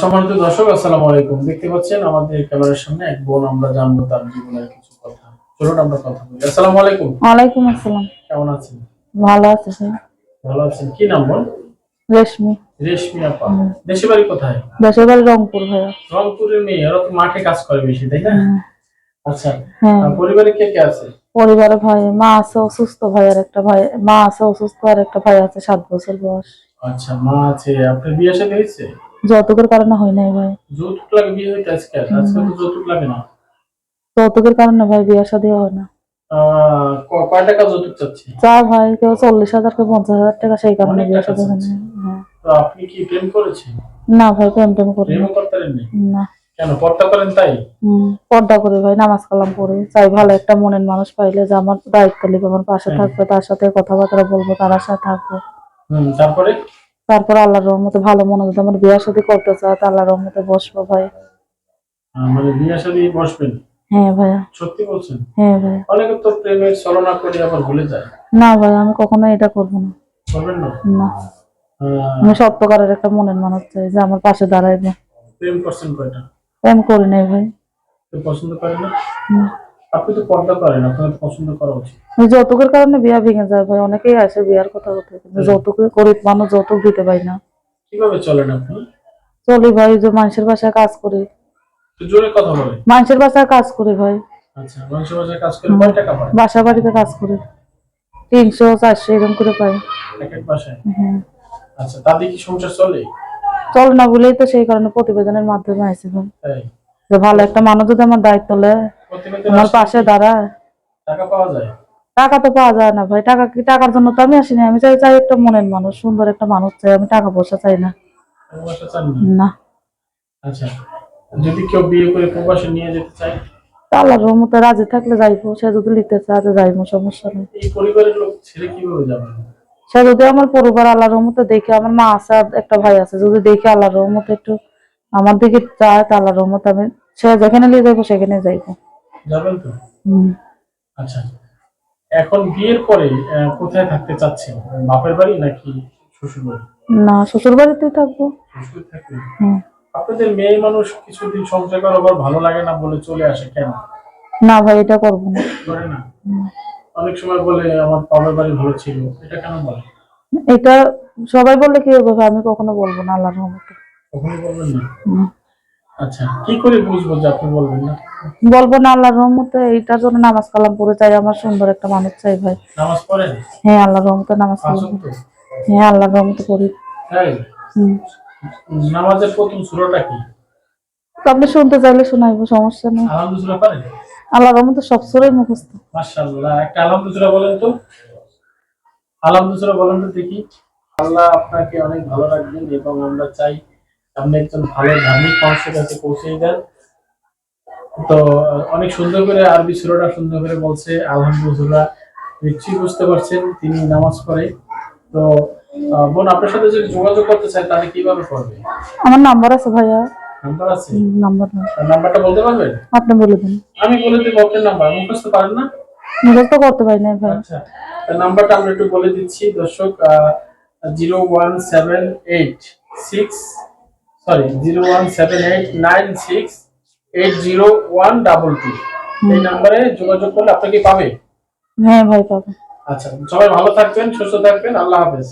সম্মানিত দর্শক আসসালামু আলাইকুম। দেখতে পাচ্ছেন আমাদের ক্যামেরার সামনে এক বোন আমরা জানব তার জীবনের কিছু কথা। চলুন আমরা কথা বলি। আসসালামু আলাইকুম। ওয়ালাইকুম আসসালাম। কেমন আছেন? ভালো আছে স্যার। ভালো আছেন। কি নাম বোন রেশমি। রেশমি আপা। দেশে বাড়ি কোথায়? দেশের বাড়ি রংপুর ভাইয়া। রংপুরের মেয়ে। ওরা তো মাঠে কাজ করে বেশি তাই না? আচ্ছা। হ্যাঁ। পরিবারে কে কে আছে? পরিবারে ভাই মা আছে অসুস্থ ভাইয়ের একটা ভাই। মা আছে অসুস্থ আর একটা ভাই আছে সাত বছর বয়স। আচ্ছা মা আছে। আপনার বিয়ে সাথে হয়েছে? যৌতুকের কারণে হয় নাই ভাই। যৌতুক লাগে বিয়ে হইতে আজকে? আজকে তো যৌতুক লাগে না। যৌতুকের কারণে ভাই বিয়ে শাদী হয় না। কয় টাকা যৌতুক চাচ্ছে? যা ভাই কেউ চল্লিশ হাজার কেউ পঞ্চাশ হাজার টাকা সেই কারণে বিয়ে শাদী হয় না হ্যাঁ। তো আপনি কি প্রেম করেছেন? না ভাই প্রেম টেম করি না। করতে না। কেন পর্দা করেন তাই? পর্দা করে ভাই নামাজ কালাম পড়ে। চাই ভালো একটা মনের মানুষ পাইলে যে আমার দায়িত্ব নেবে আমার পাশে হ্যাঁ। থাকবে তার সাথে কথাবার্তা বলব তার সাথে থাকব। তারপরে? তারপর আল্লাহর রহমতে ভালো মনে হতো আমার বিয়ে শাদী করতে তা আল্লাহর রহমতে বসবো ভাই। মানে বসবেন? হ্যাঁ ভাইয়া। সত্যি বলছেন? হ্যাঁ ভাই অনেকে তো প্রেমের ছলনা করে আবার ভুলে যায়। না ভাই আমি কখনো এটা করব না। করবেন না? না। আহ, আমি সত্যকারের একটা মনের মানুষ চাই যে আমার পাশে দাঁড়াইবে। প্রেম করছেন কয়টা? প্রেম করি নাই ভাই। পছন্দ করেন না? না। আপনি তো পর্দা করেন আপনার পছন্দ করা উচিত। যৌতুকের কারণে বিয়া ভেঙে যায় ভাই অনেকেই আসে বিয়ার কথা বলতে কিন্তু যৌতুক গরিব মানুষ যৌতুক দিতে পারি না। কীভাবে চলেন আপনি? চলি ভাই যে মানুষের বাসায় কাজ করি। জোরে কথা বলেন। মানুষের বাসায় কাজ করি ভাই। আচ্ছা মাংস বাজার কাজ করে কয় টাকা পায়? বাসা বাড়িতে কাজ করি। তিনশো চারশো এরকম করে পাই এক এক বাসায়? হ্যাঁ আচ্ছা তাদের কি সংসার চলে? চলে না বলেই তো সেই কারণে প্রতিবেদনের মাধ্যমে আইসি ভাই। যে ভালো একটা মানুষ যদি আমার দায়িত্ব নেয় আমার পাশে দাঁড়ায়। টাকা পাওয়া যায়? টাকা তো পাওয়া যায় না ভাই। টাকা কি টাকার জন্য তো আমি আসিনি। আমি চাই চাই একটা মনের মানুষ সুন্দর একটা মানুষ চাই। আমি টাকা পয়সা চাই না। না? আচ্ছা। যদি কেউ বিয়ে করে প্রবাসে নিয়ে যেতে চায়? আল্লাহর রহমতে রাজি থাকলে যাইবো। সে যদি লিখতে চায় তো যাইবো সমস্যা নেই। এই পরিবারের লোক ছেড়ে কীভাবে যাবেন সে যদি আমার পরিবার আল্লাহর রহমতে দেখে আমার মা আছে আর একটা ভাই আছে যদি দেখে আল্লাহর রহমতে একটু আমার দিকে চায় তা আল্লাহর রহমতে আমি সে যেখানে নিয়ে যাইবো সেখানে যাইবো। যাবেন তো? আচ্ছা। এখন বিয়ের পরে কোথায় থাকতে চাচ্ছেন? বাপের বাড়ি নাকি শ্বশুর বাড়ি না শ্বশুর বাড়িতেই থাকব শ্বশুর থাকবে আপনাদের মেয়ে মানুষ কিছুদিন সংসার করার আবার ভালো লাগে না বলে চলে আসে কেন? না ভাই এটা করব না। করে না? অনেক সময় বলে আমার বাবার বাড়ি ভালো ছিল। এটা কেন বলে? এটা সবাই বললে কি হবে আমি কখনো বলব না আল্লাহর রহমতে। কখনো বলবেন না। আচ্ছা কি করে বুঝব যে আপনি বলবেন না? বলব না আল্লাহর রহমতে এইটার জন্য নামাজ কালাম পড়ে চাই আমার সুন্দর একটা মানুষ চাই ভাই। নামাজ পড়েন? হ্যাঁ আল্লাহর রহমতে নামাজ তো? হ্যাঁ আল্লাহর রহমতে পড়ি। তাই? নামাজের প্রথম সূরাটা কি? আপনি শুনতে চাইলে শোনাইবো সমস্যা নেই। আলহামদুলিল্লাহ পারেন? আল্লাহর রহমতে সব সুরাই মুখস্থ। মাশাআল্লাহ একটা আলহামদুলিল্লাহ বলেন তো। আলহামদুলিল্লাহ বলেন তো দেখি। আল্লাহ আপনাকে অনেক ভালো রাখবেন এবং আমরা চাই আপনি একজন ভালো ধার্মিক মানুষের কাছে পৌঁছে দেন। তো অনেক সুন্দর করে আরবি সুরাটা সুন্দর করে বলছে আলহামদুলিল্লাহ। নিশ্চয়ই বুঝতে পারছেন তিনি নামাজ পড়ে। তো বোন আপনার সাথে যদি যোগাযোগ করতে চায় তাহলে কীভাবে করবে? আমার নাম্বার আছে ভাইয়া। নাম্বার আছে? নাম্বার নাম্বারটা বলতে পারবেন? আপনি বলে দিন। আমি বলে দেবো আপনার নাম্বার মুখস্থ পারেন না? মুখস্থ করতে পারি না ভাই আচ্ছা নাম্বারটা আমরা একটু বলে দিচ্ছি। দর্শক zero one seven eight six sorry zero one seven eight nine six eight zero one double two এই নাম্বারে যোগাযোগ করলে আপনাকে পাবে? হ্যাঁ ভাই পাবে। আচ্ছা সবাই ভালো থাকবেন সুস্থ থাকবেন আল্লাহ হাফেজ।